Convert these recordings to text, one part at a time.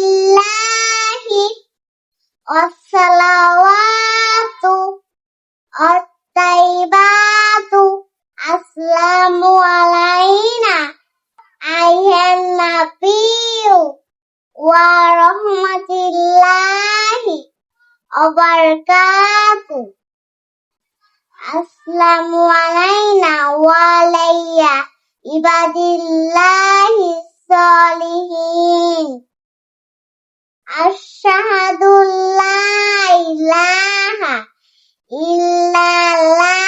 লিল্লাহি আসসালাওয়াতু আত-তাইবাতু আসসালামু আলাইনা আইহান নাবিয়্যু ওয়া রাহমাতুল্লাহি অবরকাতু আসসালামু আলাইনা ওয়া আলাইয়া ইবাদিল্লাহ আশহাদু লা ইলাহা ইল্লাল্লাহু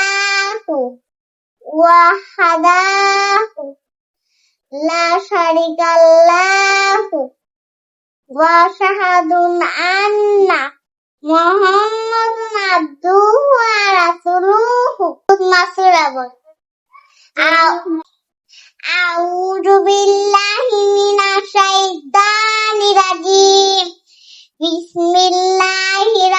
ওয়াহদাহু লা শারিকা লাহু ওয়া আশহাদু আন্না মুহাম্মাদুন আবদুহু ওয়া রাসূলুহু। মাসুরা বল। আউযু বিল বিসমিল্লাহির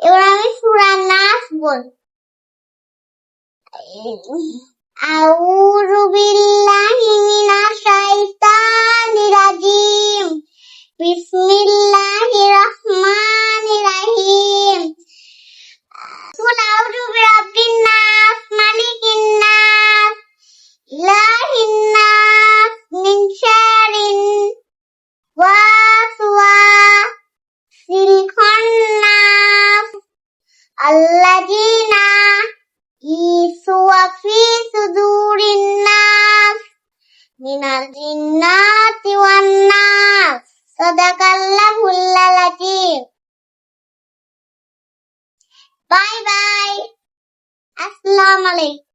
এবার আমি সূরা নাস বলব আউযু বিল্লাহি মিনাশ শাইতানির রাজিম। বিসমিল্লাহির রহমানির রহিম। কুল আউযু বিরাব্বিন নাস, মালিকিন নাস, ইলাহিন নাস, মিন শারিন ওয়াসওয়াসিল খান্নাস আল্লাযিনা ইসুয়া ফি সুদুরিন নাস মিনাল জিন্নাতি ওয়ান নাস সাদাকাল্লাহুল লাতিম বাই বাই আসসালামু আলাইকুম